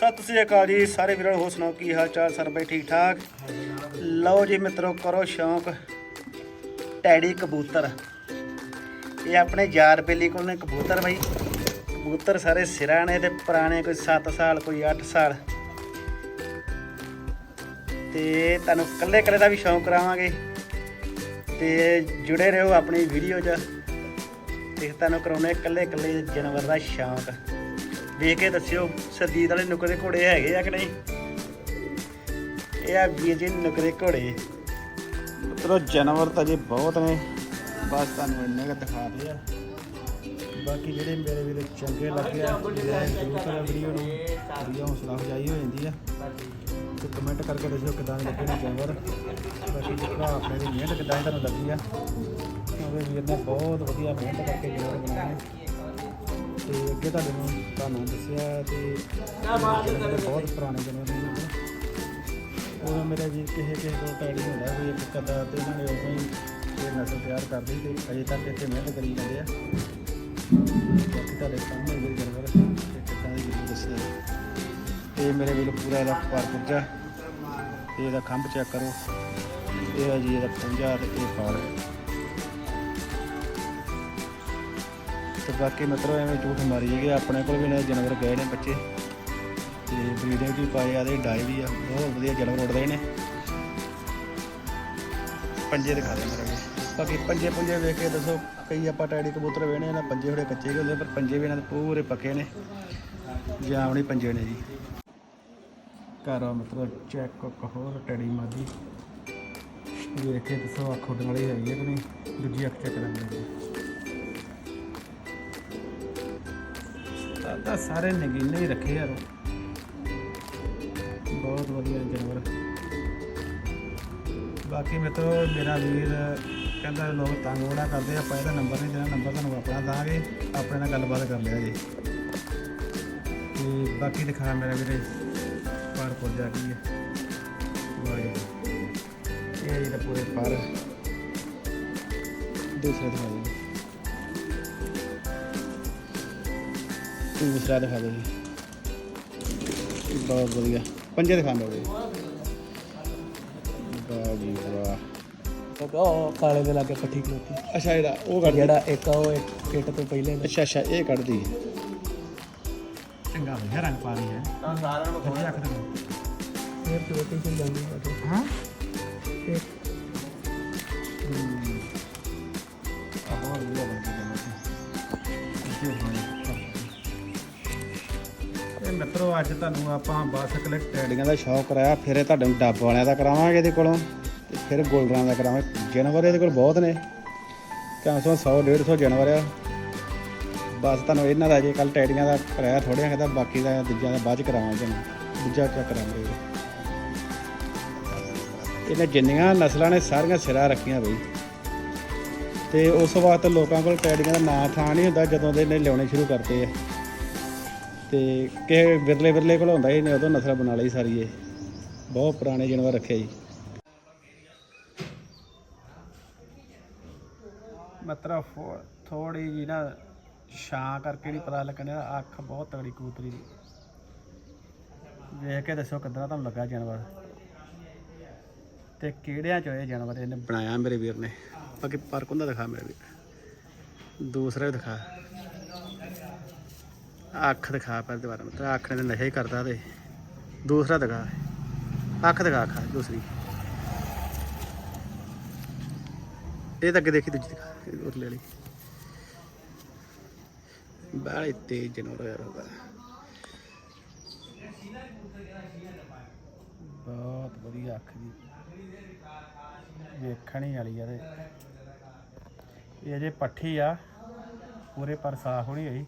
ਸਤਿ ਸ੍ਰੀ ਅਕਾਲ ਜੀ, ਸਾਰੇ ਵੀਰਾਂ ਨੂੰ ਹੋਰ ਸੁਣਾਓ ਕੀ ਹਾਲ ਚਾਲ, ਸਰ ਬਈ ਠੀਕ ਠਾਕ? ਲਓ ਜੀ ਮਿੱਤਰੋ, ਕਰੋ ਸ਼ੌਂਕ। ਟੈਡੀ ਕਬੂਤਰ। ਇਹ ਆਪਣੇ ਯਾਰ ਬੇਲੀ ਕੋਲ ਨੇ ਕਬੂਤਰ ਬਈ। ਕਬੂਤਰ ਸਾਰੇ ਸਿਰਾਂ ਨੇ ਤੇ ਪੁਰਾਣੇ ਕੋਈ 7 ਸਾਲ, ਕੋਈ 8 ਸਾਲ। ਤੇ ਤੁਹਾਨੂੰ ਕੱਲੇ ਕੱਲੇ ਦਾ ਵੀ ਸ਼ੌਂਕ ਕਰਾਵਾਂਗੇ। ਤੇ ਜੁੜੇ ਰਹੋ ਆਪਣੀ ਵੀਡੀਓ 'ਚ। ਤੇ ਤੁਹਾਨੂੰ ਕਰਾਉਣੇ ਕੱਲੇ ਕੱਲੇ ਜਾਨਵਰ ਦਾ ਸ਼ੌਂਕ। ਵੇਖ ਕੇ ਦੱਸਿਓ ਸਰਜੀਤ ਵਾਲੇ ਨੁਕਰੇ ਘੋੜੇ ਹੈਗੇ ਆ ਕਿ ਨਹੀਂ? ਇਹ ਆ ਵੀਰ ਜੀ ਨੁਕਰੇ ਘੋੜੇ। ਮਤਲਬ ਜਾਨਵਰ ਤਾਂ ਜੀ ਬਹੁਤ ਨੇ। ਬਸ ਤੁਹਾਨੂੰ ਇੰਨੇ ਕੁ ਦਿਖਾ ਦੇ ਆ ਬਾਕੀ ਜਿਹੜੇ ਮੇਰੇ ਵੀਰ ਚੰਗੇ ਲੱਗੇ ਆ ਜਰੂਰ ਕਰਿਆ ਵੀਡੀਓ ਨੂੰ, ਵੀਡੀਓ ਹੌਸਲਾ ਅਫਜ਼ਾਈ ਹੋ ਜਾਂਦੀ ਆ। ਤੇ ਕਮੈਂਟ ਕਰਕੇ ਦੱਸਿਓ ਕਿਦਾਂ ਲੱਗੇ ਨੇ ਜਾਨਵਰ। ਬਾਕੀ ਜਿਹੜਾ ਆਪਣੇ ਦੀ ਮਿਹਨਤ ਕਿਦਾਂ ਤੁਹਾਨੂੰ ਲੱਗੀ ਆ। ਕਿਉਂਕਿ ਵੀਰ ਨੇ ਬਹੁਤ ਵਧੀਆ ਮਿਹਨਤ ਕਰਕੇ ਜਾਨਵਰ ਬਣਾਏ ਤੇ ਅੱਗੇ ਤੁਹਾਡੇ ਨੂੰ ਤੁਹਾਨੂੰ ਦੱਸਿਆ ਤੇ ਜਾਨਵਰ ਬਹੁਤ ਪੁਰਾਣੇ ਜਾਨਵਰ ਨੇ ਇਹਨਾਂ ਦੇ। ਉਦੋਂ ਮੇਰਾ ਜੀ ਕਿਸੇ ਕਿਸੇ ਕੋਲ ਟੈਡੀ ਹੁੰਦਾ ਕੋਈ ਇੱਕ ਕਦਾ ਤੇ ਇਹਨਾਂ ਨੇ ਉਦੋਂ ਹੀ ਇਹ ਨਸਲ ਤਿਆਰ ਕਰਦੇ ਤੇ ਅਜੇ ਤੱਕ ਇੱਥੇ ਮਿਹਨਤ ਕਰੀ ਜਾਂਦੇ ਆ। ਬਾਕੀ ਤੁਹਾਡੇ ਸਾਹਮਣੇ ਵੀ ਜਾਨਵਰ ਤੇ ਕਿੱਦਾਂ ਦੀ ਜ਼ਰੂਰ ਦੱਸਿਆ। ਇਹ ਮੇਰੇ ਵੀਰ ਪੂਰਾ ਇਹਦਾ ਪਾਰ ਪੁੱਜਾ। ਤੇ ਇਹਦਾ ਖੰਭ ਚੈੱਕ ਕਰੋ। ਇਹ ਆ ਜੀ ਇਹਦਾ ਪੰਜਾ ਤੇ ਇਹ ਫਾਰ ਤੇ ਬਾਕੀ ਮਤਲਬ ਐਵੇਂ ਝੂਠ ਮਾਰੀ ਗਏ ਆਪਣੇ ਕੋਲ ਵੀ ਨੇ ਜਾਨਵਰ ਗਏ ਨੇ ਬੱਚੇ। ਤੇ ਬਰੀਡਿੰਗ ਵੀ ਪਾਏ ਆ ਤੇ ਡਾਈ ਵੀ ਆ। ਬਹੁਤ ਵਧੀਆ ਜਾਨਵਰ ਉੱਡਦੇ ਨੇ। ਪੰਜੇ ਦਿਖਾ ਦੇ ਮੇਰੇ ਬਾਕੀ ਪੰਜੇ ਪੰਜੇ ਵੇਖ ਕੇ ਦੱਸੋ, ਕਈ ਆਪਾਂ ਟੈਡੀ ਕਬੂਤਰ ਵੇਣੇ ਨਾ, ਪੰਜੇ ਥੋੜੇ ਕੱਚੇ ਜਿਹੇ ਹੁੰਦੇ ਪਰ ਪੰਜੇ ਵੀ ਇਹਨਾਂ ਦੇ ਪੂਰੇ ਪੱਕੇ ਨੇ। ਜਾਵਣੀ ਪੰਜੇ ਨੇ ਜੀ। ਘਰ ਮਤਲਬ ਚੈੱਕ ਹੋਰ ਟੈਡੀ ਮਾਦੀ ਵੇਖ ਕੇ ਦੱਸੋ ਅੱਖ ਉੱਡਣ ਵਾਲੀ ਹੈਗੀ ਹੈ ਕਿ ਨਹੀਂ? ਦੂਜੀ ਅੱਖ ਚੈੱਕ ਕਰਾਂਗੇ ਤਾਂ ਸਾਰੇ ਨਗੀਨੇ ਹੀ ਰੱਖੇ ਯਾਰ ਬਹੁਤ ਵਧੀਆ ਜਾਨਵਰ। ਬਾਕੀ ਮਿੱਤਰੋ ਮੇਰਾ ਵੀਰ ਕਹਿੰਦਾ ਲੋਕ ਤੰਗ ਬੜਾ ਕਰਦੇ ਆ, ਆਪਾਂ ਇਹਦਾ ਨੰਬਰ ਨਹੀਂ ਦੇਣਾ ਨੰਬਰ ਤੁਹਾਨੂੰ ਆਪਣਾ ਦਾਂਗੇ ਆਪਣੇ ਨਾਲ ਗੱਲਬਾਤ ਕਰ ਲਿਆ ਜੀ। ਤੇ ਬਾਕੀ ਦਿਖਾ ਮੇਰਾ ਵੀਰੇ ਪਾਰ ਪੁੱਜ ਜਾ ਕੀ। ਹੈ ਵਾਹਿਗੁਰੂ ਇਹ ਜਿਹੜਾ ਪੂਰੇ ਪਾਰ ਦੂਸਰਾ ਦਿਖਾ ਦਿਓ। ਦੂਸਰਾ ਦਿਖਾ ਦਿਓ ਜੀ। ਬਹੁਤ ਵਧੀਆ। ਪੰਜੇ ਦਿਖਾ ਦਿਓ ਜੀ। ਵਾਹ ਜੀ ਵਾਹ। ਉਹ ਕਾਲੇ ਦੇ ਲਾਗੇ ਪੱਠੀ ਖਲੋਤੀ। ਅੱਛਾ ਇਹਦਾ ਉਹ ਕੱਢ ਜਿਹੜਾ ਇੱਕ ਆ ਉਹ ਇੱਕ ਕਿੱਟ ਤੋਂ ਪਹਿਲੇ ਨੇ ਅੱਛਾ ਅੱਛਾ ਇਹ ਕੱਢਦੀ ਚੰਗਾ ਵਧੀਆ ਰੰਗ ਪਾ ਰਹੀ ਹੈ। ਸਾਰਿਆਂ ਨੂੰ ਵਧੀਆ ਅੱਖ ਦਿਖਾਓ। ਫਿਰ ਚੋਟੀ ਚ ਜਾਂਦੀ ਹੈ। ਹਾਂ। ਮਿੱਤਰੋ, ਅੱਜ ਤੁਹਾਨੂੰ ਆਪਾਂ ਬਸ ਕਲਿਕ ਟੈਡੀਆਂ ਦਾ ਸ਼ੌਕ ਕਰਾਇਆ। ਫਿਰ ਇਹ ਤੁਹਾਡੇ ਡੱਬ ਵਾਲਿਆਂ ਦਾ ਕਰਾਵਾਂਗੇ ਇਹਦੇ ਕੋਲੋਂ। ਤੇ ਫਿਰ ਗੋਲਡਰਾਂ ਦਾ ਕਰਾਵਾਂਗੇ। ਜਾਨਵਰ ਇਹਦੇ ਕੋਲ ਬਹੁਤ ਨੇ। ਕਮ ਸੇ 100 150 ਜਾਨਵਰ ਆ। ਬਸ ਤੁਹਾਨੂੰ ਇਹਨਾਂ ਦਾ ਜੇ ਕੱਲ ਟੈਡੀਆਂ ਦਾ ਕਰਾਇਆ ਥੋੜ੍ਹਾ ਕਹਿੰਦਾ ਬਾਕੀ ਦਾ ਦੂਜਿਆਂ ਦਾ ਬਾਅਦ ਚ ਕਰਾਵਾਂਗੇ ਦੂਜਾ ਚੈੱਕ ਕਰਾਂਗੇ ਇਹਨੇ ਜਿੰਨੀਆਂ ਨਸਲਾਂ ਨੇ ਸਾਰੀਆਂ ਸਿਰਾ ਰੱਖੀਆਂ ਬਈ। ਤੇ ਉਸ ਵਕਤ ਲੋਕਾਂ ਕੋਲ ਟੈਡੀਆਂ ਦਾ ਨਾਂ ਥਾਂ ਨਹੀਂ ਹੁੰਦਾ ਜਦੋਂ ਦੇ ਇਹਨੇ ਲਿਆਉਣੇ ਸ਼ੁਰੂ ਕਰਤੇ ਆ। ਤੇ ਕਿਸੇ ਵਿਰਲੇ ਵਿਰਲੇ ਕੋਲ ਹੁੰਦਾ ਹੀ ਨੇ ਉਦੋਂ ਨਸਲ ਬਣਾ ਲਈ ਸਾਰੀ ਇਹ। ਬਹੁਤ ਪੁਰਾਣੇ ਜਾਨਵਰ ਰੱਖੇ ਜੀ ਮਤਲਬ ਥੋੜੀ ਜੀ ਨਾ ਛਾਂ ਕਰਕੇ ਨਹੀਂ ਪਤਾ ਲੱਗਣਾ ਅੱਖ ਬਹੁਤ ਤਗੜੀ ਕਬੂਤਰੀ ਦੀ। ਵੇਖ ਕੇ ਦੱਸੋ ਕਿੱਦਾਂ ਤੁਹਾਨੂੰ ਲੱਗਾ ਜਾਨਵਰ? ਤੇ ਕਿਹੜਿਆਂ ਚੋਂ ਇਹ ਜਾਨਵਰ ਇਹਨੇ ਬਣਾਇਆ ਮੇਰੇ ਵੀਰ ਨੇ? ਬਾਕੀ ਪਰ ਕੁੰਦਾ ਦਿਖਾ ਮੇਰੇ ਵੀਰ। ਦੂਸਰਾ ਵੀ ਦਿਖਾ। ਅੱਖ ਦਿਖਾ ਪਰ ਦੁਬਾਰਾ ਮਤਲਬ ਅੱਖ ਨੇ ਤਾਂ ਨਸ਼ਾ ਹੀ ਕਰਦਾ ਤੇ ਦੂਸਰਾ ਦਿਖਾ। ਅੱਖ ਦਿਖਾ, ਅੱਖ, ਦੂਸਰੀ। ਇਹ ਤਾਂ ਅੱਗੇ ਦੇਖੀ ਦੂਜੀ ਦਿਖਾ ਉਰਲੇ ਵਾਲੀ। ਬਾਹਲੀ ਤੇਜ਼ ਜਨੋਰ ਯਾਰ ਹੋਗਾ ਬਹੁਤ ਵਧੀਆ ਅੱਖ ਦੀ ਵੇਖਣੀ ਵਾਲੀ ਆ ਤੇ। ਇਹ ਅਜੇ ਪੱਠੀ ਆ, ਪੂਰੇ ਪਰ ਸਾਫ਼ ਹੋਣੀ ਹੋਈ।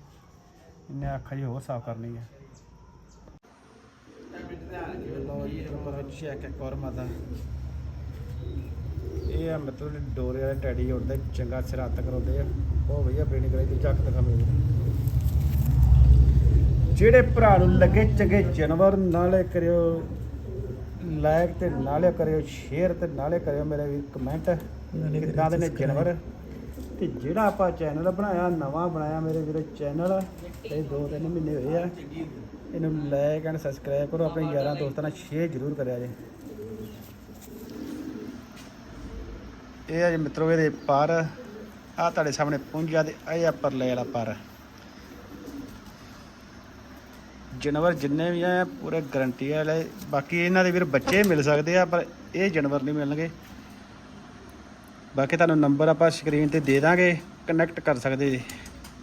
ਇਹਨੇ ਅੱਖ ਜੀ ਹੋਰ ਸਾਫ਼ ਕਰਨੀ ਆ ਲੋ ਜੀ ਪਰ ਚੈੱਕ ਇੱਕ ਹੋਰ ਮਾਦਾ ਇਹ ਆ ਮਤਲਬ ਡੋਰੇ ਵਾਲੇ ਟੈਡੀ ਉੱਡਦੇ ਚੰਗਾ ਸਿਰਤ ਕਰਾਉਂਦੇ ਆ। ਬਹੁਤ ਵਧੀਆ ਬ੍ਰੀਡਿੰਗ ਕਰਾਈ ਤੇ ਚੱਕ ਦਿਖਾ ਮੇਰੇ। ਜਿਹੜੇ ਭਰਾ ਨੂੰ ਲੱਗੇ ਚੰਗੇ ਜਾਨਵਰ ਨਾਲੇ ਕਰਿਓ ਲਾਇਕ ਤੇ ਨਾਲੇ ਕਰਿਓ ਸ਼ੇਅਰ ਤੇ ਨਾਲੇ ਕਰਿਓ ਮੇਰੇ ਵੀ ਕਮੈਂਟ ਕਿੱਦਾਂ ਦੇ ਨੇ ਜਾਨਵਰ? ਤੇ ਜਿਹੜਾ ਆਪਾਂ ਚੈਨਲ ਬਣਾਇਆ ਨਵਾਂ ਬਣਾਇਆ ਮੇਰੇ ਵੀਰੋ ਚੈਨਲ ਤੇ ਦੋ ਤਿੰਨ ਮਹੀਨੇ ਹੋਏ ਆ। ਇਹਨੂੰ ਲਾਈਕ ਐਂਡ ਸਬਸਕ੍ਰਾਈਬ ਕਰੋ, ਆਪਣੇ ਯਾਰਾਂ ਦੋਸਤਾਂ ਨਾਲ ਸ਼ੇਅਰ ਜ਼ਰੂਰ ਕਰਿਆ ਜੇ। ਇਹ ਆ ਜੀ ਮਿੱਤਰੋ, ਇਹਦੇ ਪਰ। ਆ ਤੁਹਾਡੇ ਸਾਹਮਣੇ ਪੁੰਜਾ ਦੇ ਇਹ ਆ ਪਰਲੇ ਵਾਲਾ ਪਰ। ਜਾਨਵਰ ਜਿੰਨੇ ਵੀ ਆ, ਪੂਰੇ ਗਰੰਟੀ ਵਾਲੇ ਬਾਕੀ ਇਹਨਾਂ ਦੇ ਵੀਰ ਬੱਚੇ ਮਿਲ ਸਕਦੇ ਆ, ਪਰ ਇਹ ਜਾਨਵਰ ਨਹੀਂ ਮਿਲਣਗੇ। ਬਾਕੀ ਤੁਹਾਨੂੰ ਨੰਬਰ ਆਪਾਂ ਸਕਰੀਨ ਤੇ ਦੇ ਦਾਂਗੇ। ਕਨੈਕਟ ਕਰ ਸਕਦੇ ਜੀ।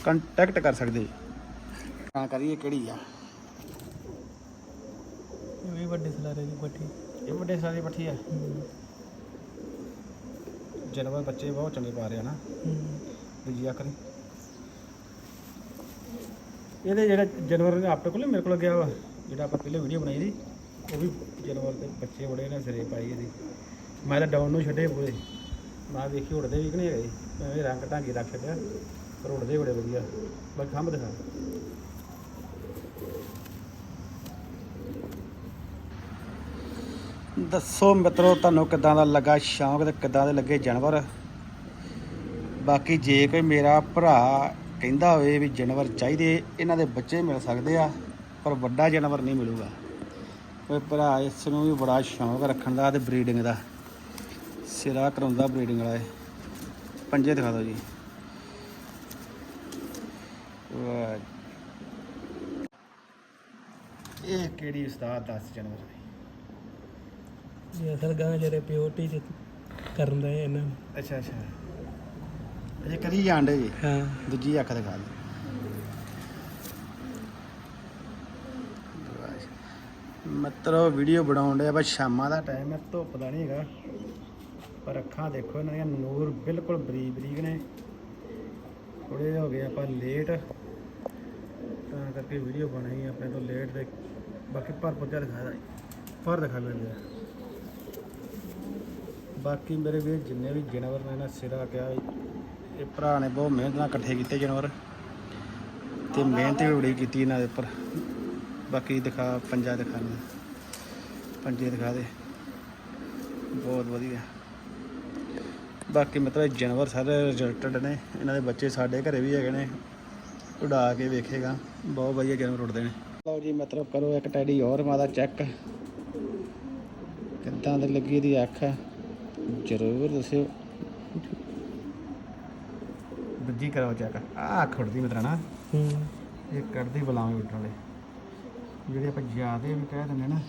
ਕੰਟੈਕਟ ਕਰ ਸਕਦੇ ਜੀ। ਤਾਂ ਕਰੀਏ ਕਿਹੜੀ ਆ? ਇਹ ਵੀ ਵੱਡੇ ਸਲਾਰੇ ਦੀ ਪੱਠੀ। ਇਹ ਵੱਡੇ ਸਾਰੀ ਪੱਠੀ ਆ। ਜਾਨਵਰ ਬੱਚੇ ਬਹੁਤ ਚੰਗੇ ਪਾ ਰਹੇ ਆ ਨਾ। ਹੂੰ। ਦੂਜੀ ਅੱਖ ਦੀ ਇਹਦੇ ਜਿਹੜਾ ਜਾਨਵਰ ਨੇ ਆਪਣੇ ਕੋਲ ਮੇਰੇ ਕੋਲ ਗਿਆ ਵਾ ਜਿਹੜਾ ਆਪਾਂ ਪਹਿਲੇ ਵੀਡੀਓ ਬਣਾਈ ਸੀ ਉਹ ਵੀ ਜਾਨਵਰ ਦੇ ਬੱਚੇ ਬੜੇ ਨੇ ਸਿਰੇ ਪਾਈ ਇਹਦੀ। ਮੈਂ ਤਾਂ ਡਾਊਨ ਨੂੰ ਛੱਡੇ ਪੂਰੇ। ਮੈਂ ਵੇਖੀ ਉੜਦੇ ਵੀ ਕਿ ਨਹੀਂ ਹੈਗੇ। ਮੈਂ ਰੰਗ ਢਾਂਗੀ ਰੱਖ ਛੱਡਿਆ ਪਰ ਉੜਦੇ ਬੜੇ ਵਧੀਆ। ਬਸ ਖੰਭ ਦਿਖਾ। ਦੱਸੋ ਮਿੱਤਰੋ, ਤੁਹਾਨੂੰ ਕਿੱਦਾਂ ਦਾ ਲੱਗਾ ਸ਼ੌਂਕ ਤੇ ਕਿੱਦਾਂ ਦੇ ਲੱਗੇ ਜਾਨਵਰ? ਬਾਕੀ ਜੇ ਕੋਈ ਮੇਰਾ ਭਰਾ ਕਹਿੰਦਾ ਹੋਵੇ ਵੀ ਜਾਨਵਰ ਚਾਹੀਦੇ, ਇਹਨਾਂ ਦੇ ਬੱਚੇ ਮਿਲ ਸਕਦੇ ਆ, ਪਰ ਵੱਡਾ ਜਾਨਵਰ ਨਹੀਂ ਮਿਲੂਗਾ। ਕੋਈ ਭਰਾ ਇਸ ਨੂੰ ਵੀ ਬੜਾ ਸ਼ੌਂਕ ਰੱਖਣ ਦਾ ਤੇ ਬਰੀਡਿੰਗ ਦਾ, ਸਿਰਾ ਕਰਾਉਂਦਾ ਬਰੀਡਿੰਗ ਵਾਲਾ ਪੰਜੇ ਦਿਖਾ ਦਿਓ ਜੀ। ਇਹ ਕਿਹੜੀ ਉਸਤਾਦ ਦੱਸ ਜਾਨਵਰ? ਦੀ ਇਹ ਅਸਲ ਗਾਂ ਜਿਹੜੇ ਪਿਓਰਟੀ ਚ ਕਰਨ ਦਾ ਇਹਨਾਂ ਨੂੰ। ਅੱਛਾ ਅੱਛਾ। ਇਹ ਕਰੀ ਜਾਂਦੇ ਜੀ? ਹਾਂ। ਦੂਜੀ ਅੱਖ ਦਿਖਾ ਦੇ ਮਤਲਬ ਵੀਡੀਓ ਬਣਾਉਣ ਦੇ ਬਸ ਸ਼ਾਮਾਂ ਦਾ ਟਾਈਮ ਹੈ ਧੁੱਪ ਦਾ ਨਹੀਂ ਹੈਗਾ। ਪਰ ਅੱਖਾਂ ਦੇਖੋ ਇਹਨਾਂ ਦੀਆਂ ਨੂਰ ਬਿਲਕੁਲ ਬਰੀਕ ਬਰੀਕ ਨੇ। ਥੋੜੇ ਹੋ ਗਏ ਆਪਾਂ ਲੇਟ ਤਾਂ ਕਰਕੇ ਵੀਡੀਓ ਬਣਾਈ ਆਪਣੇ ਤੋਂ ਲੇਟ ਦੇ। ਬਾਕੀ ਭਰ ਪੁੱਜਾ ਦਿਖਾਇਆ ਫਰ ਦਿਖਾ ਲੈਂਦੇ ਆ ਬਾਕੀ ਮੇਰੇ ਵੀਰ ਜਿੰਨੇ ਵੀ ਜਾਨਵਰ ਨੇ ਨਾ ਸਿਰਾ ਕਿਹਾ ਇਹ ਭਰਾ ਨੇ ਬਹੁਤ ਮਿਹਨਤ ਨਾਲ ਇਕੱਠੇ ਕੀਤੇ ਜਾਨਵਰ। ਤੇ ਮਿਹਨਤ ਵੀ ਬੜੀ ਕੀਤੀ ਇਹਨਾਂ ਦੇ ਉੱਪਰ। ਬਾਕੀ ਦਿਖਾ, ਪੰਜਾ ਦਿਖਾ ਪੰਜੇ ਦਿਖਾ ਦੇ। ਬਹੁਤ ਵਧੀਆ। ਬਾਕੀ ਮਤਲਬ ਜਾਨਵਰ ਸਾਰੇ ਰਿਜ਼ਲਟਡ ਨੇ। ਇਹਨਾਂ ਦੇ ਬੱਚੇ ਸਾਡੇ ਘਰੇ ਵੀ ਹੈਗੇ ਨੇ। ਉਡਾ ਕੇ ਵੇਖੇਗਾ। ਬਹੁਤ ਵਧੀਆ ਜਾਨਵਰ ਉੱਡਦੇ ਨੇ। ਲਓ ਜੀ, ਮਤਲਬ ਕਰੋ ਇੱਕ ਟੈਡੀ ਹੋਰ ਮਾਦਾ ਚੈੱਕ। ਕਿੱਦਾਂ ਦੀ ਲੱਗੀ ਦੀ ਅੱਖ? ਜ਼ਰੂਰ ਦੱਸਿਓ। ਦੂਜੀ ਕਰੋ ਚੈੱਕ ਉੱਡਦੀ ਮਤਲਬ ਨਾ ਹੂੰ। ਇਹ ਕੱਢਦੀ ਬਲਾਵੇਂ ਉੱਡਣ ਵਾਲੇ। ਜਿਹੜੇ ਆਪਾਂ ਜਿਆਦੇ ਵੀ ਕਹਿ ਦਿੰਦੇ ਨਾ।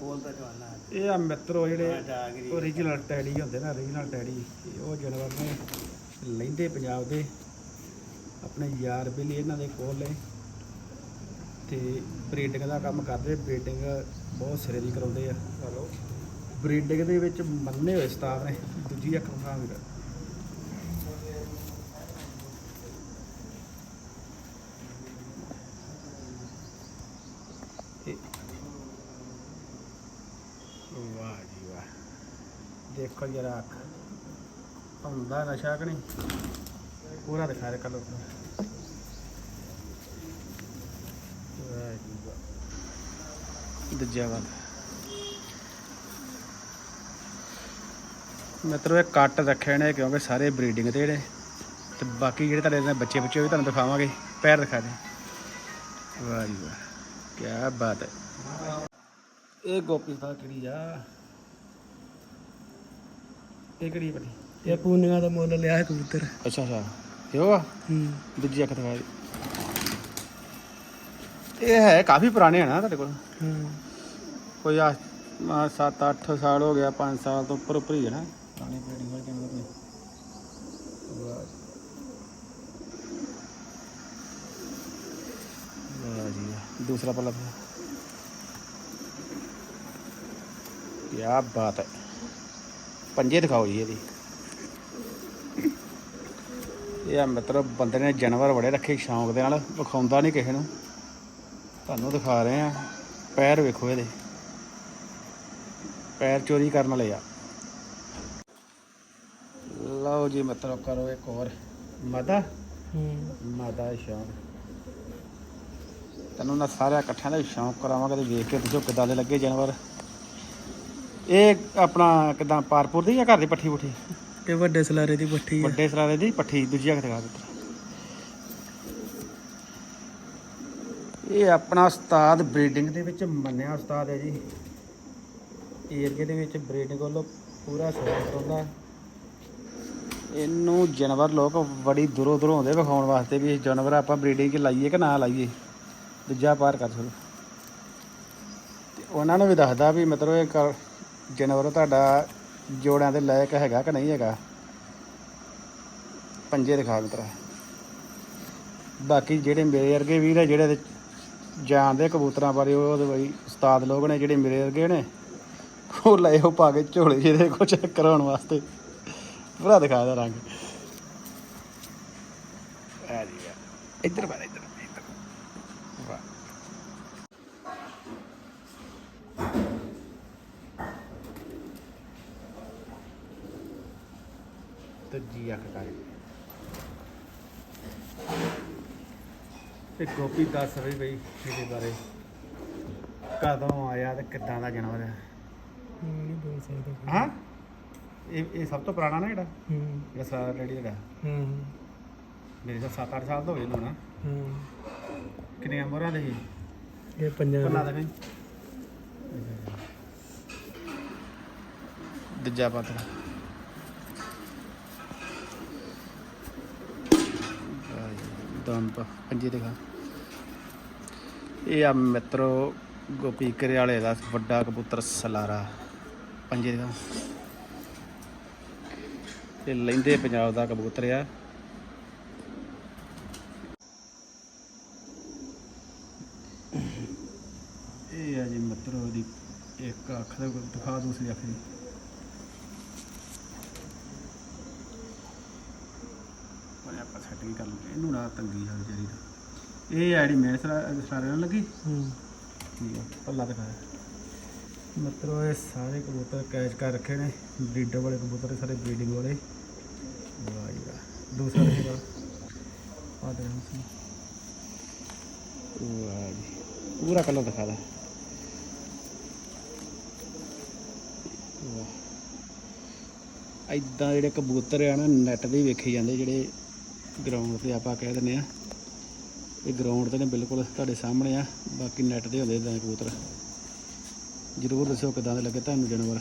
ਕੋਲ ਜਵਾਨਾ। ਇਹ ਆ ਮਿੱਤਰੋ ਜਿਹੜੇ ਓਰੀਜਨਲ ਟੈਡੀ ਹੁੰਦੇ ਨਾ ਓਰੀਜਨਲ ਟੈਡੀ। ਉਹ ਜਾਨਵਰ ਨੇ ਲੈਂਦੇ ਪੰਜਾਬ ਦੇ। ਆਪਣੇ ਯਾਰ ਬੇਲੀ ਇਹਨਾਂ ਦੇ ਕੋਲ ਨੇ। ਤੇ ਬਰੀਡਿੰਗ ਦਾ ਕੰਮ ਕਰਦੇ ਬਰੀਡਿੰਗ ਬਹੁਤ ਸਿਰੇ ਦੀ ਕਰਾਉਂਦੇ ਆ। ਹਲੋ। ਬਰੀਡਿੰਗ ਦੇ ਵਿੱਚ ਮੰਨੇ ਹੋਏ ਸਟਾਫ ਨੇ ਦੂਜੀ ਅੱਖ ਵਿਖਾ ਵੀਰ ਇਹ- ਵਾਹ ਜੀ ਵਾਹ। ਦੇਖੋ ਜਰਾ ਅੱਖ ਹੁੰਦਾ ਨਸ਼ਾ ਕਿ ਨਹੀਂ? ਪੂਰਾ ਦਿਖਾ ਦੇ ਕਲਰ ਵਾਹ ਜੀ ਵਾਹ ਦੂਜਾ ਵਾਲਾ। ਮਿੱਤਰੋ ਇਹ ਕੱਟ ਰੱਖੇ ਨੇ ਕਿਉਂਕਿ ਸਾਰੇ ਬਰੀਡਿੰਗ ਤੇ ਨੇ ਤੇ ਬਾਕੀ ਜਿਹੜੇ ਤੁਹਾਡੇ ਬੱਚੇ ਬੱਚੇ ਉਹ ਵੀ ਤੁਹਾਨੂੰ ਦਿਖਾਵਾਂਗੇ। ਪੈਰ ਦਿਖਾ ਦੇ। ਵਾਹ ਜੀ ਵਾਹ। ਕੀ ਬਾਤ ਹੈ। ਇਹ ਗੋਪੀ ਦਾ ਕਿਹੜੀ ਆ? ਇਹ ਕਿਹੜੀ ਬਣੀ ਇਹ ਪੂਨੀਆਂ ਦਾ ਮੁੱਲ ਲਿਆ ਹੈ ਕਬੂਤਰ। ਅੱਛਾ ਅੱਛਾ। ਇਹ ਉਹ ਆ ਹੂੰ ਦੂਜੀ ਅੱਖ ਦਿਖਾ ਦੇ ਇਹ ਹੈ ਕਾਫੀ ਪੁਰਾਣੇ ਆ ਨਾ ਤੁਹਾਡੇ ਕੋਲ ਹਾਂ ਕੋਈ ਆ 7-8 ਸਾਲ ਹੋ ਗਿਆ 5 ਸਾਲ ਤੋਂ ਉੱਪਰ ਉੱਪਰ ਹੀ ਹੈ ਨਾ ਪੁਰਾਣੀ ਬਰੀਡਿੰਗ ਵਾਲੇ ਜਾਨਵਰ ਨੇ ਵਾਹ ਵਾਹ ਜੀ ਵਾਹ। ਦੂਸਰਾ ਪੱਲਾ ਫਿਰ ਕੀ ਬਾਤ ਹੈ ਪੰਜੇ ਦਿਖਾਓ ਜੀ ਇਹਦੀ ਇਹ ਆ ਮਤਲਬ ਬੰਦੇ ਨੇ ਜਾਨਵਰ ਬੜੇ ਰੱਖੇ ਸ਼ੌਂਕ ਦੇ ਨਾਲ ਵਿਖਾਉਂਦਾ ਨਹੀਂ ਕਿਸੇ ਨੂੰ। ਤੁਹਾਨੂੰ ਦਿਖਾ ਰਹੇ ਆ ਪੈਰ ਵੇਖੋ ਇਹਦੇ। ਪੈਰ ਚੋਰੀ ਕਰਨ ਵਾਲੇ ਆ। ਲਓ ਜੀ ਮਤਲਬ ਕਰੋ ਇੱਕ ਹੋਰ। ਮਾਦਾ ਹੂੰ। ਮਾਦਾ ਸ਼ੌਂਕ। ਤੈਨੂੰ ਨਾ ਸਾਰਿਆਂ ਇਕੱਠਿਆਂ ਦਾ ਸ਼ੌਂਕ ਕਰਾਵਾਂਗੇ ਤੇ ਵੇਖ ਕੇ ਦੱਸੋ ਕਿੱਦਾਂ ਦੇ ਲੱਗੇ ਜਾਨਵਰ। ਇਹ ਆਪਣਾ ਕਿਦਾਂ ਪਾਰਪੁਰ ਦੀ ਜਾਂ ਘਰ ਦੀ ਪੱਠੀ ਪੁੱਠੀ? ਇਹ ਵੱਡੇ ਸਲਾਰੇ ਦੀ ਪੱਠੀ ਆ। ਵੱਡੇ ਸਰਾਰੇ ਦੀ ਪੱਠੀ, ਦੂਜੀ ਅੱਖ ਦਿਖਾ ਦਿੱਤਾ ਇਹ ਆਪਣਾ ਉਸਤਾਦ ਬਰੀਡਿੰਗ ਦੇ ਵਿੱਚ ਮੰਨਿਆ ਉਸਤਾਦ ਹੈ ਜੀ। ਏਰੀਏ ਦੇ ਵਿੱਚ ਬਰੀਡਿੰਗ ਵੱਲੋਂ ਪੂਰਾ ਸਪੋਰਟ ਹੁੰਦਾ ਇਹਨੂੰ ਜਾਨਵਰ ਲੋਕ ਬੜੀ ਦੂਰੋਂ ਦੂਰੋਂ ਆਉਂਦੇ ਵਿਖਾਉਣ ਵਾਸਤੇ ਵੀ ਇਹ ਜਾਨਵਰ ਆਪਾਂ ਬਰੀਡਿੰਗ 'ਚ ਲਾਈਏ ਕਿ ਨਾ ਲਾਈਏ। ਦੂਜਾ ਪਾਰ ਕਰ ਸਕੋ ਤੇ ਉਹਨਾਂ ਨੂੰ ਵੀ ਦੱਸਦਾ ਵੀ ਮਤਲਬ ਇਹ ਕਰ- ਜਾਨਵਰ ਤੁਹਾਡਾ ਜੋੜਿਆਂ ਦੇ ਲਾਇਕ ਹੈਗਾ ਕਿ ਨਹੀਂ ਹੈਗਾ? ਪੰਜੇ ਦਿਖਾ ਮਿੱਤਰਾ। ਬਾਕੀ ਜਿਹੜੇ ਮੇਰੇ ਵਰਗੇ ਵੀਰ ਆ, ਜਿਹੜੇ ਤੇ ਜਾਣਦੇ ਕਬੂਤਰਾਂ ਬਾਰੇ, ਉਹ ਉਹਦੇ ਬਈ ਉਸਤਾਦ ਲੋਕ ਨੇ ਜਿਹੜੇ ਮੇਰੇ ਵਰਗੇ ਨੇ, ਉਹ ਲਏ ਉਹ ਪਾ ਕੇ ਝੋਲੇ ਜਿਹਦੇ ਕੋ ਚੈੱਕ ਕਰਾਉਣ ਵਾਸਤੇ। ਪੂਰਾ ਦਿਖਾ ਦਾ ਰੰਗ। ਆ ਜੀ ਇੱਧਰ ਬਾਰੇ ਇੱਧਰ ਇੱਧਰ ਵਾਹ ਤੇ ਜੀ ਅੱਖ ਕਰ। ਤੇ ਗੋਪੀ ਦੱਸ ਰਹੀ ਬਈ ਇਹਦੇ ਬਾਰੇ। ਕਦੋਂ ਆਇਆ ਤੇ ਕਿੱਦਾਂ ਦਾ ਜਾਨਵਰ ਹੈ ਨਹੀਂ ਬੋਲ ਸਕਦਾ ਹਾਂ? ਇਹ ਇਹ ਸਭ ਤੋਂ ਪੁਰਾਣਾ ਨਾ ਜਿਹੜਾ? ਹੂੰ। ਜਿਹੜਾ ਸਾਰਾ ਰੈਡੀ ਹੈਗਾ ਹੂੰ ਮੇਰੇ ਤਾਂ 7-8 ਸਾਲ ਤੋਂ ਹੋ ਗਏ ਲੋਣਾ ਹੂੰ। ਕਿੰਨੀਆਂ ਮੋਹਰਾਂ ਦੇ ਸੀ ਇਹ ਪੰਜਾਂ ਪੰਨਾ ਦਾ। ਦੇ ਦੂਜਾ ਪਾਤਰ। ਦਮ ਪੰਜੇ ਦਿਖਾ। ਇਹ ਆ ਮਿੱਤਰੋ ਗੋਪੀ ਕਰੇ ਦਾ ਵੱਡਾ ਕਬੂਤਰ ਸਲਾਰਾ। ਪੰਜੇ ਦਿਖਾ। ਇਹ ਲੈਂਦੇ ਪੰਜਾਬ ਦਾ ਕਬੂਤਰ ਆ। ਇਹ ਆ ਜੀ ਮਿੱਤਰੋ ਦੀ ਇੱਕ ਅੱਖ ਦਾ ਦਿਖਾ ਦੂਸਰੀ ਅੱਖ ਦੀ ਸੈਟਿੰਗ ਕਰ ਲਈਏ ਇਹਨੂੰ ਨਾ ਤੰਗੀ ਆ ਵਿਚਾਰੀ ਦਾ। ਇਹ ਆਈਡੀ ਮੇਰੇ ਸਾਰੇ ਨਾਲ ਲੱਗੀ? ਹੂੰ। ਠੀਕ ਆ ਪੱਲਾ ਦਿਖਾਇਆ ਮਿੱਤਰੋ ਇਹ ਸਾਰੇ ਕਬੂਤਰ ਕੈਚ ਕਰ ਰੱਖੇ ਨੇ। ਬਰੀਡਰ ਵਾਲੇ ਕਬੂਤਰ ਸਾਰੇ ਬਰੀਡਿੰਗ ਵਾਲੇ। ਵਾਹ ਜੀ ਵਾਹ। ਦੂਸਰਾ ਹੈਗਾ ਆ ਦੇ ਵਾਹ ਜੀ। ਪੂਰਾ ਕਲਰ ਦਿਖਾ ਦਾ। ਐਦਾਂ ਜਿਹੜੇ ਕਬੂਤਰ ਆ ਨਾ ਨੈਟ ਤੇ ਹੀ ਵੇਖੇ ਜਾਂਦੇ ਜਿਹੜੇ ਗਰਾਊਂਡ ਤੇ ਆਪਾਂ ਕਹਿ ਦਿੰਦੇ ਆ ਇਹ ਗਰਾਊਂਡ ਤੇ ਨੇ ਬਿਲਕੁਲ ਤੁਹਾਡੇ ਸਾਹਮਣੇ ਆ, ਬਾਕੀ ਨੈਟ ਤੇ ਹੁੰਦੇ ਇਦਾਂ ਕਬੂਤਰ। ਜ਼ਰੂਰ ਦੱਸਿਓ ਕਿਦਾਂ ਦੇ ਲੱਗੇ, ਤੁਹਾਨੂੰ ਜਾਨਵਰ।